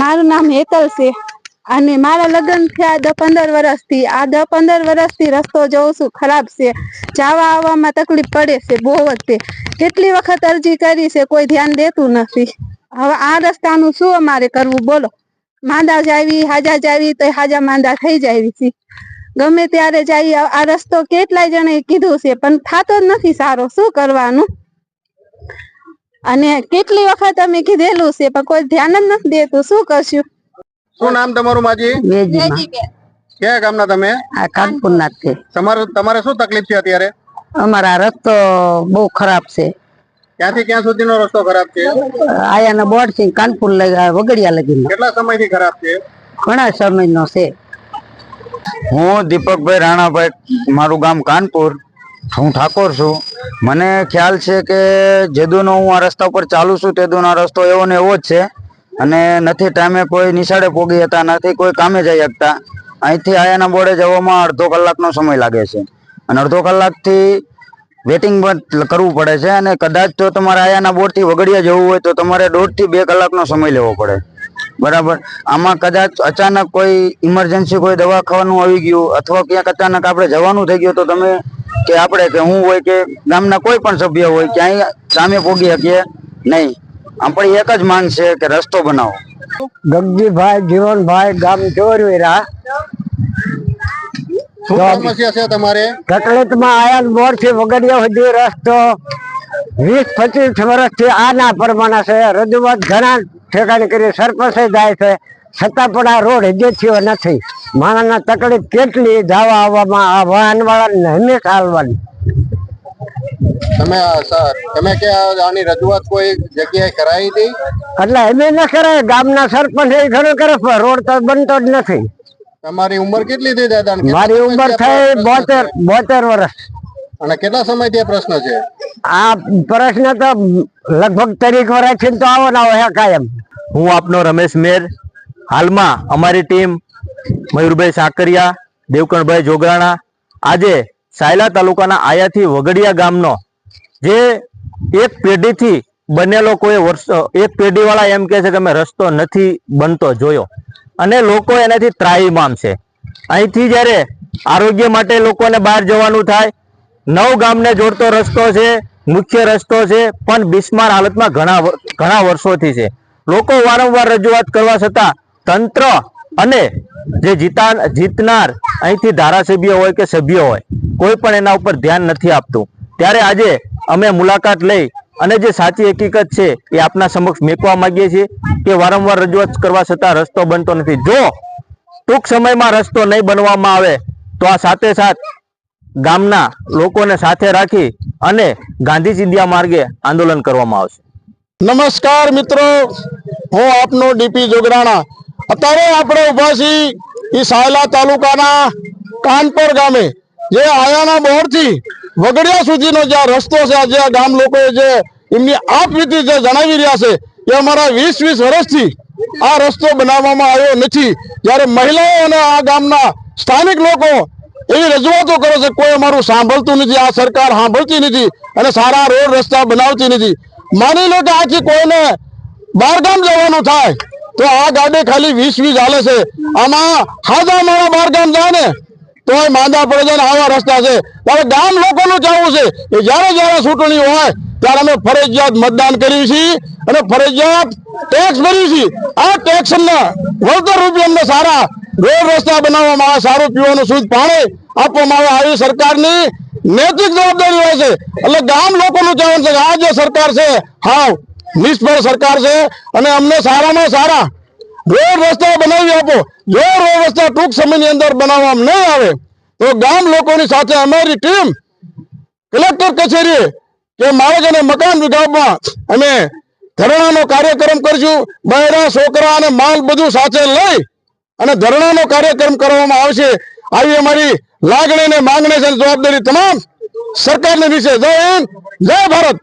મારું નામ હેતલ છે અને મારા લગ્ન થયા દસ પંદર વર્ષથી. આ દસ પંદર વર્ષથી રસ્તો જઉં છું, ખરાબ છે. જવા આવવામાં તકલીફ પડે છે, બહુ વખતે કેટલી વખત અરજી કરી છે, કોઈ ધ્યાન દેતું નથી. હવે આ રસ્તાનું શું અમારે કરવું, બોલો. માંદા જાવી હાજા જાવી તો હાજા માંદા થઈ જાય છે. ગમે ત્યારે જઈએ આ રસ્તો કેટલાય જણે કીધું છે, પણ થતો જ નથી સારો. શું કરવાનું? અને કેટલી વખત અમે કીધેલું છે પણ કોઈ ધ્યાન જ નથી દેતું. શું કરશું? શું નામ તમારું માજી? ક્યાં ગામના તમે? આ કાનપુર ના છે તમારે તમારે શું તકલીફ છે અત્યારે? અમારા રસ્તો બહુ ખરાબ છે. ક્યાંથી ક્યાં સુધીનો રસ્તો ખરાબ છે? આયાના બોર્ડ છે કાનપુર લઈ વગડિયા લગી કેટલા સમયથી ખરાબ છે? ઘણા સમયનો છે. હું દીપકભાઈ રાણાભાઈ મારું ગામ કાનપુર. હું ઠાકોર છું. મને ખ્યાલ છે કે જેદુનો હું આ રસ્તા ઉપર ચાલુ છું, તેદુનો રસ્તો એવો ને એવો જ છે. અને નથી ટાઈમે કોઈ નિશાળે પોગી હતા, નથી કોઈ કામે જઈ શકતા. અહીંથી આયાના બોર્ડે જવામાં અડધો કલાકનો સમય લાગે છે. અને અડધો કલાકથી વેટિંગ કરવું પડે છે અને કદાચ તો તમારે આયાના બોર્ડથી વગડિયા જવું હોય તો તમારે દોઢથી બે કલાકનો સમય લેવો પડે. બરાબર? આમાં કદાચ અચાનક કોઈ ઇમરજન્સી કોઈ દવા ખાવાનું આવી ગયું અથવા ક્યાંક અચાનક આપણે જવાનું થઈ ગયું તો તમે કે આપણે કે હું હોય કે ગામના કોઈ પણ સભ્ય હોય ક્યાંય સામે પોગી શકીએ નહીં. આપણી એક જ માંગ છે કે રસ્તો બનાવો. ગગજીભાઈ જીવનભાઈ ગામ ચોરવીરા સમસ્યા છે તમારે? તકલીફમાં આયા બોર્ડથી વગડિયા સુધી રસ્તો વીસ પચીસ વર્ષથી આના પરમાના છે. રજૂઆત ઘણા ઠેકાણે કરી સરપંચે જાય છે. છતાં પણ આ રોડ હજે થયો નથી. માણસના તકલીફ કેટલી જવા આવવામાં આ વાહન વાળાને હંમેશા હાલવાની. તમે સર તમે કે આની રજૂઆત કોઈ જગ્યાએ કરાવી હતી? એટલે એમ ન કરે ગામના સરપંચ એ ઘણું કરે પણ રોડ તો બનતો જ નથી. તમારી ઉંમર કેટલી થઈ દાદા મારી ઉંમર થઈ બોતેર બોતેર વર્ષ. અને કેટલા સમયથી આ પ્રશ્ન છે? આ પ્રશ્ન તો લગભગ તરીક વર્ષથી તો આવો ના હોય કાયમ. હું આપનો રમેશ મેર હાલમાં અમારી ટીમ મયુરભાઈ સાકરિયા દેવકણભાઈ જોગરાણા, આજે સાયલા તાલુકાના આયાથી વગડિયા ગામનો જે એક પેઢીથી બનેલો કોઈ વર્ષો, એક પેઢીવાળા એમ કહે છે કે અમે રસ્તો નથી બનતો જોયો. અને લોકો એનાથી ત્રાહીમામ છે. અહીંથી જ્યારે આરોગ્ય માટે લોકોને બહાર જવાનું થાય, નવ ગામને જોડતો રસ્તો છે, મુખ્ય રસ્તો છે, પણ બિસ્માર હાલતમાં ઘણા ઘણા વર્ષોથી છે. લોકો વારંવાર રજૂઆત કરવા છતાં તંત્ર અને જે જીતા જીતનાર અહીંથી ધારાસભ્ય હોય કે સભ્ય હોય, કોઈ પણ એના ઉપર ધ્યાન નથી આપતું. ત્યારે આજે અમે મુલાકાત લઈ અને જે સાચી હકીકત છે એ આપના સમક્ષ મેકવા માંગીએ છીએ કે વારંવાર રજૂઆત કરવા છતાં રસ્તો બનતો નથી. જો ટૂંક સમયમાં રસ્તો નહીં બનવામાં આવે, તો આ સાથે સાથ ગામના લોકોને સાથે રાખી અને ગાંધી ચિંધ્યા માર્ગે આંદોલન કરવામાં આવશે. નમસ્કાર મિત્રો, હું આપનો ડીપી જોગરાણા અત્યારે આપણે ઊભા છીએ એ સાયલા તાલુકાના કાનપર ગામે, જે આયાના બોરથી વગડિયા સુધીનો જે રસ્તો છે જે ગામ લોકોએ જે એમની આપવીતી જે જણાવી રહ્યા છે, એ અમારા વીસ વીસ વર્ષથી આ રસ્તો બનાવવામાં આવ્યો નથી. જ્યારે મહિલાઓ અને આ ગામના સ્થાનિક લોકો એવી રજૂઆતો કરે છે, કોઈ અમારું સાંભળતું નથી, આ સરકાર સાંભળતી નથી અને સારા રોડ રસ્તા બનાવતી નથી. માની લો કે આથી કોઈને બહારગામ જવાનું થાય તો આ ગાડી ખાલી વીસ વીસ હાલે છે. આમાં હાજા મારા બહારગામ જાય ને, તોય માંદા પડે છે આવા રસ્તા છે. ત્યારે ગામ લોકોનું ચાહવું છે કે જ્યારે જ્યારે ચૂંટણી હોય, ત્યારે અમે ફરજિયાત મતદાન કર્યું છીએ અને ફરજિયાત ટેક્સ ભર્યું છીએ. આ ટેક્સ અમને વળતર રૂપિયા અમને સારા રોડ રસ્તા બનાવવામાં આવે, સારું પીવાનું શુદ્ધ પાણી આપવામાં આવે. આવી સરકારની નૈતિક જવાબદારી હોય છે. એટલે ગામ લોકોનું કહેવાનું છે આ જે સરકાર છે હા નિષ્ફળ સરકાર છે અને અમને સારામાં સારા રોડ રસ્તા બનાવી આપો. જો રોડ રસ્તા ટૂંક સમયની અંદર બનાવવામાં નહીં આવે, તો ગામ લોકોની સાથે અમારી ટીમ, કલેક્ટર કચેરીએ કે માર્ગ અને મકાન વિભાગમાં અમે ધરણાનો કાર્યક્રમ કરશું. બહેરા છોકરા અને માલ બધું સાથે લઈ અને ધરણાનો કાર્યક્રમ કરવામાં આવશે. આવી અમારી લાગણી અને માંગણી છે જવાબદારી તમામ સરકારને વિશે. જય હિન્દ, જય ભારત.